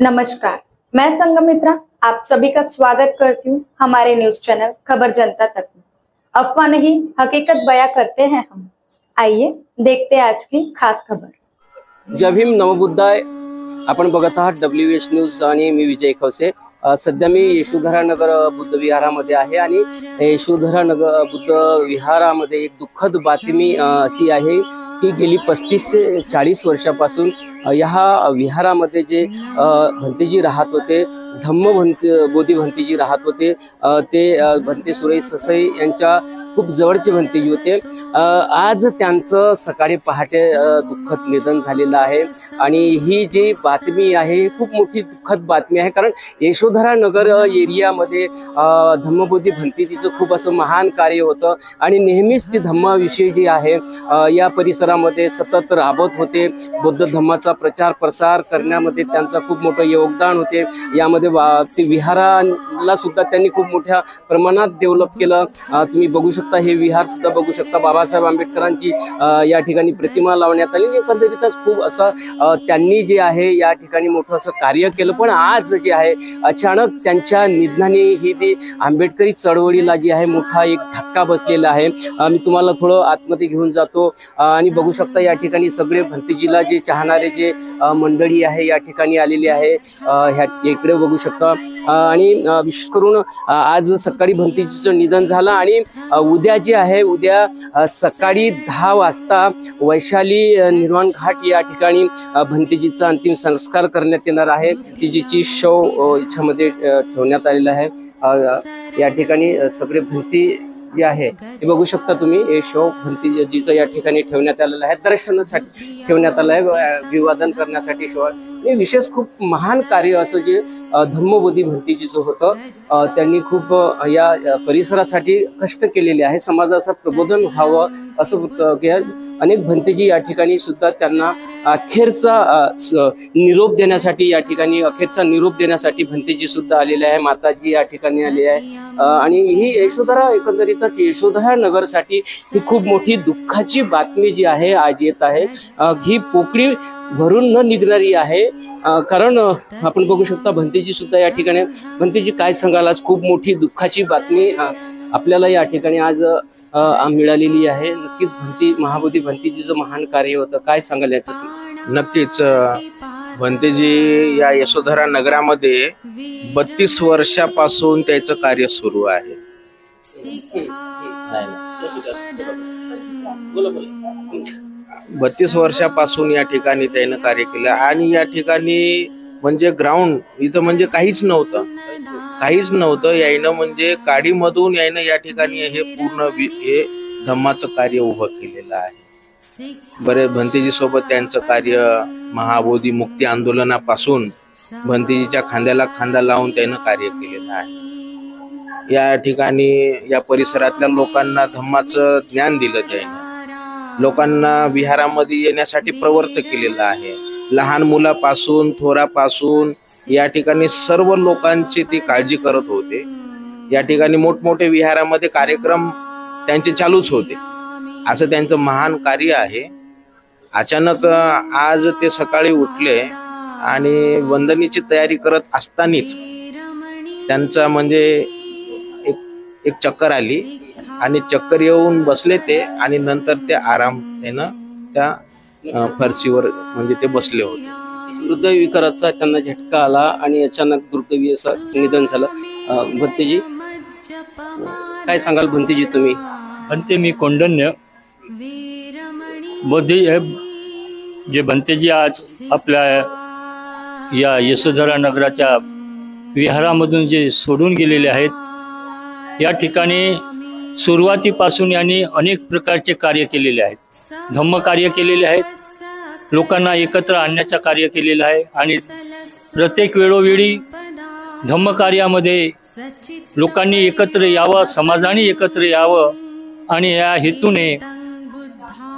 नमस्कार, मैं संगमित्रा, आप सभी का स्वागत करती हूँ हमारे न्यूज़ चैनल खबर जनता तक में। अफवाह नहीं, हकीकत बयां करते हैं हम। आइए, देखते हैं आज की खास खबर। जय भीम नवबुद्धाय आपण बघत आहात डब्ल्यू एच न्यूज़ मी विजय खवसे. सध्या मी यशोधरा नगर बुद्ध विहारामध्ये आहे आणि यशोधरा नगर बुद्ध विहारामध्ये एक दुःखद बातमी अशी आहे की गेली पस्तीस ते चाळीस वर्षापासून ह्या विहारामध्ये जे भंतीजी भंतेजी राहत होते धम्म भंत बोधी भंतेजी राहत होते ते भंती भंते सुरेश ससई यांच्या खूप जवळचे म्हणते होते आज त्यांचं सकाळी पहाटे दुःखद निधन झालेलं आहे. आणि ही जी बातमी आहे खूप मोठी दुःखद बातमी आहे. कारण यशोधरा नगर एरियामध्ये धम्मबुद्धी धम्मबोधी भंतेजीचं खूप असं महान कार्य होतं. आणि नेहमीच ती धम्माविषयी जी आहे या परिसरामध्ये सतत राबत होते. बौद्ध धम्माचा प्रचार प्रसार करण्यामध्ये त्यांचं खूप मोठं योगदान होते. यामध्ये वा- ते विहाराला सुद्धा त्यांनी खूप मोठ्या प्रमाणात डेव्हलप केलं. तुम्ही बघू शकता हे विहार सुद्धा बघू शकता. बाबासाहेब आंबेडकरांची या ठिकाणी प्रतिमा लावण्यात आली. आणि एकंदरीतच खूप असं त्यांनी जे आहे या ठिकाणी मोठं असं कार्य केलं. पण आज जे आहे अचानक त्यांच्या निधनाने ही ती आंबेडकरी चळवळीला जी आहे मोठा एक धक्का बसलेला आहे. मी तुम्हाला थोडं आतमध्ये घेऊन जातो. आणि बघू शकता या ठिकाणी सगळे भंतीजीला जे चाहणारे जे मंडळी आहे या ठिकाणी आलेली आहे. ह्या इकडे बघू शकता. आणि विशेष करून आज सकाळी भंतीजीचं निधन झालं. आणि उद्या जे आहे उद्या सकाळी दहा वाजता वैशाली निर्माण निर्वाण घाट या ठिकाणी भंतीजीचा अंतिम संस्कार करण्यात येणार आहे. तिजीची शव याच्यामध्ये ठेवण्यात आलेला आहे. या ठिकाणी सगळे भंती जे आहे ते बघू शकता तुम्ही. हे शव भंतीजीचं या ठिकाणी ठेवण्यात आलेलं आहे. दर्शनासाठी ठेवण्यात आलं आहे अभिवादन करण्यासाठी शो हे विशेष खूप महान कार्य असं जे धम्मबोधी भंतीजीचं होतं. त्यांनी खूप या परिसरासाठी कष्ट केलेले आहे. समाजाचं प्रबोधन व्हावं असं अनेक भंतेजी या ठिकाणी सुद्धा त्यांना अखेरचा निरोप देण्यासाठी या ठिकाणी अखेरचा निरोप देण्यासाठी भंतेजी सुद्धा आलेले आहे माताजी या ठिकाणी आली आहे. आणि ही यशोधरा एकंदरीतच यशोधरा नगरसाठी ही खूप मोठी दुःखाची बातमी जी आहे आज येत आहे. ही पोकळी भरून न निघणारी आहे. कारण आपण बघू शकता भंतेजी सुद्धा या ठिकाणी भंतेजी काय सांगाल आज खूप मोठी दुःखाची बातमी आपल्याला या ठिकाणी आज मिळालेली आहे. नक्कीच भंती महाबोधी भंतीजीचं महान कार्य होतं काय सांगाल याचं नक्कीच भंतेजी या यशोधरा नगरामध्ये बत्तीस वर्षापासून त्याचं कार्य सुरू आहे. बत्तीस वर्षापासून या ठिकाणी त्यानं कार्य केलं आणि या ठिकाणी म्हणजे ग्राउंड इथं म्हणजे काहीच नव्हतं. काहीच नव्हतं. यायनं म्हणजे काडीमधून यायनं या ठिकाणी हे पूर्ण हे धम्माचं कार्य उभं केलेलं आहे. बरे भंतेजी सोबत त्यांचं कार्य महाबोधी मुक्ती आंदोलनापासून भंतेजीच्या खांद्याला खांदा लावून त्यानं कार्य केलेलं आहे. या ठिकाणी या परिसरातल्या लोकांना धम्माचं ज्ञान दिलं त्यानं. लोकांना विहारामध्ये येण्यासाठी प्रवर्त केलेलं आहे. लहान मुलापासून थोरापासून या ठिकाणी सर्व लोकांची ती काळजी करत होते. या ठिकाणी मोठमोठे विहारामध्ये कार्यक्रम त्यांचे चालूच होते. असं त्यांचं महान कार्य आहे. अचानक आज ते सकाळी उठले आणि वंदनीची तयारी करत असतानाच त्यांचा म्हणजे एक एक चक्कर आली आणि चक्कर येऊन बसले ते आणि नंतर ते आराम त्यानं त्या अं, फरशीवर म्हणजे ते बसले होते. हृदयविकाराचा त्यांना झटका आला आणि अचानक दुर्दैवी असं निधन झालं. भंतेजी काय सांगाल भंतेजी तुम्ही? भंते मी कौंडन्य बोधी जे भंतेजी आज आपल्या या यशोधरा नगराच्या विहारामधून जे सोडून गेलेले आहेत या ठिकाणी सुरुवातीपासून यांनी अनेक प्रकारचे कार्य केलेले आहेत. धम्म कार्य केलेले आहेत. लोकांना एकत्र आणण्याचं कार्य केलेलं आहे. आणि प्रत्येक वेळोवेळी धम्म कार्यामध्ये लोकांनी एकत्र यावं समाजाने एकत्र यावं. आणि या हेतूने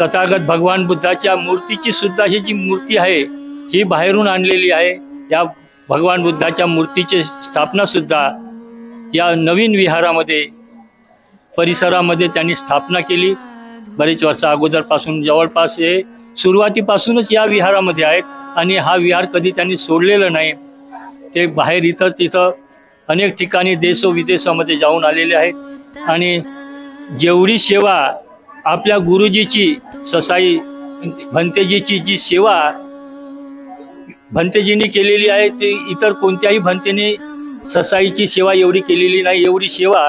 तथागत भगवान बुद्धाच्या मूर्तीची सुद्धा ही जी मूर्ती आहे ही बाहेरून आणलेली आहे. या भगवान बुद्धाच्या मूर्तीची स्थापना सुद्धा या नवीन विहारामध्ये परिसरामध्ये त्यांनी स्थापना केली. बरेच वर्षा अगोदरपासून जवळपास हे सुरुवातीपासूनच या विहारामध्ये आहेत आणि हा विहार कधी त्यांनी सोडलेला नाही. ते बाहेर इथं तिथं अनेक ठिकाणी देश विदेशामध्ये जाऊन आलेले आहेत. आणि जेवढी सेवा आपल्या गुरुजीची ससाई भंतेजीची जी सेवा भंतेजींनी केलेली आहे ती इतर कोणत्याही भंतेने ससाईची सेवा एवढी केलेली नाही. एवढी सेवा